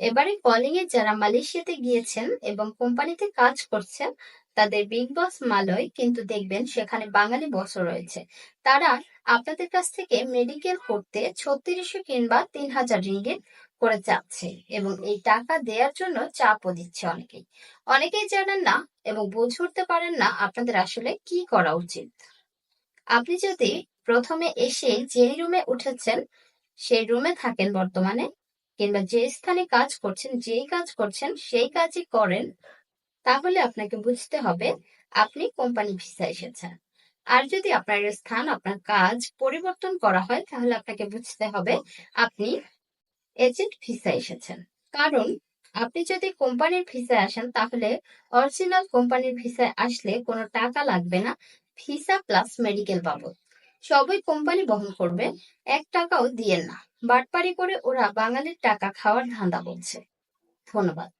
এবারে কলিং এ যারা মালয়েশিয়াতে গিয়েছেন এবং কোম্পানিতে কাজ করছেন, তাদের বিগ বস মালয় কিন্তু দেখবেন সেখানে বাঙালি বসও রয়েছে। তারা আপনাদের কাছ থেকে মেডিকেল করতে ছত্রিশশো কিংবা তিন হাজার রিঙ্গিত করে চাচ্ছে এবং এই টাকা দেওয়ার জন্য চাপও দিচ্ছে অনেকেই। অনেকেই জানেন না এবং বুঝে উঠতে পারেন না আপনাদের আসলে কি করা উচিত। আপনি যদি প্রথমে এসে যেই রুমে উঠেছেন, সেই রুমে থাকেন বর্তমানে কিংবা যে স্থানে কাজ করছেন, যেই কাজ করছেন, সেই কাজই করেন, তাহলে আপনাকে বুঝতে হবে আপনি কোম্পানি ভিসা এসেছেন। আর যদি আপনার স্থান, আপনার কাজ পরিবর্তন করা হয়, তাহলে আপনাকে বুঝতে হবে আপনি এজেন্ট ভিসা এসেছেন। কারণ আপনি যদি কোম্পানির ভিসায় আসেন, তাহলে অরিজিনাল কোম্পানির ভিসায় আসলে কোনো টাকা লাগবে না, ভিসা প্লাস মেডিকেল বাবদ। সবই কোম্পানি বহন করবে। এক টাকাও দিয়েন না। বাটপারি করে ওরা বাঙালির টাকা খাওয়ার ধান্দা বলছে। ধন্যবাদ।